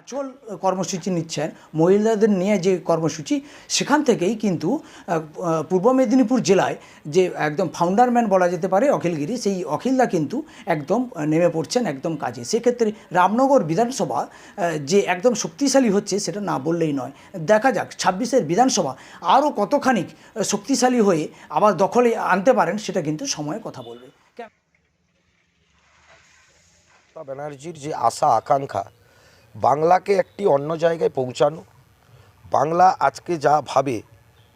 আচল কর্মসূচি নিচ্ছেন, মহিলাদের নিয়ে যে কর্মসূচি, সেখান থেকেই কিন্তু পূর্ব মেদিনীপুর জেলায় যে একদম ফাউন্ডারম্যান বলা যেতে পারে অখিলগিরি সেই অখিলদা কিন্তু একদম নেমে পড়ছেন একদম কাজে। সেক্ষেত্রে রামনগর বিধানসভা যে একদম শক্তিশালী হচ্ছে, সেটা না বললেই নয়। দেখা যাক, ছাব্বিশের বিধানসভা আরও কতখানি শক্তিশালী হয়ে আবার দখলে আনতে পারেন, সেটা কিন্তু সময় কথা বলবে। ব্যানার্জির যে আশা, আকাঙ্ক্ষা বাংলাকে একটি অন্য জায়গায় পৌঁছানো। বাংলা আজকে যা ভাবে,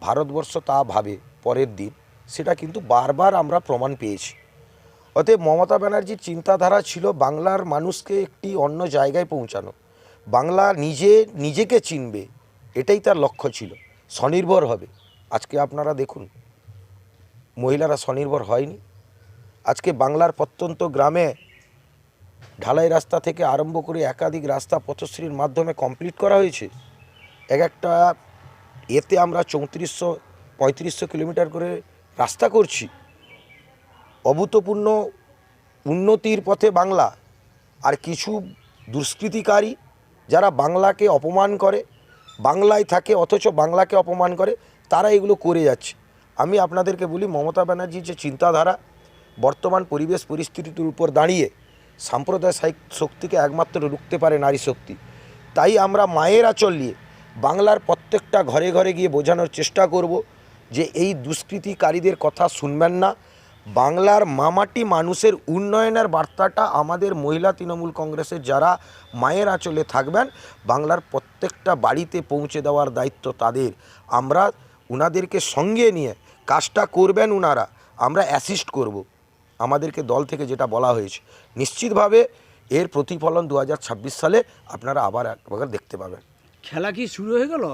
ভারতবর্ষ তা ভাবে, পরের দিন, সেটা কিন্তু বারবার আমরা প্রমাণ পেয়েছি। অতএব মমতা ব্যানার্জির চিন্তাধারা ছিল বাংলার মানুষকে একটি অন্য জায়গায় পৌঁছানো। বাংলা নিজে, নিজেকে চিনবে, এটাই তার লক্ষ্য ছিল। স্বনির্ভর হবে। আজকে আপনারা দেখুন, মহিলারা স্বনির্ভর হয়নি। আজকে বাংলার প্রত্যন্ত গ্রামে ঢালাই রাস্তা থেকে আরম্ভ করে একাধিক রাস্তা পথশ্রীর মাধ্যমে কমপ্লিট করা হয়েছে। এক একটা এতে আমরা চৌত্রিশশো, পঁয়ত্রিশশো কিলোমিটার করে রাস্তা করছি। অভূতপূর্ণ উন্নতির পথে বাংলা আর কিছু দুষ্কৃতিকারী যারা বাংলাকে অপমান করে, বাংলায় থাকে অথচ বাংলাকে অপমান করে, তারা এগুলো করে যাচ্ছে। আমি আপনাদেরকে বলি, মমতা ব্যানার্জির যে চিন্তাধারা, বর্তমান পরিবেশ পরিস্থিতির উপর দাঁড়িয়ে সাম্প্রদায়িক শক্তিকে একমাত্র রুখতে পারে নারী শক্তি। তাই আমরা মায়ের আঁচল নিয়ে বাংলার প্রত্যেকটা ঘরে ঘরে গিয়ে বোঝানোর চেষ্টা করব যে এই দুষ্কৃতিকারীদের কথা শুনবেন না। বাংলার মামাটি মানুষের উন্নয়নের বার্তাটা আমাদের মহিলা তৃণমূল কংগ্রেসের যারা মায়ের আঁচলে থাকবেন, বাংলার প্রত্যেকটা বাড়িতে পৌঁছে দেওয়ার দায়িত্ব তাদের। আমরা উনাদেরকে সঙ্গে নিয়ে কাজটা করবেন উনারা। আমরা অ্যাসিস্ট করব। আমাদেরকে দল থেকে যেটা বলা হয়েছে, নিশ্চিতভাবে এর প্রতিফলন দু হাজার ছাব্বিশ সালে আপনারা আবার একবার দেখতে পাবেন। খেলা কি শুরু হয়ে গেল?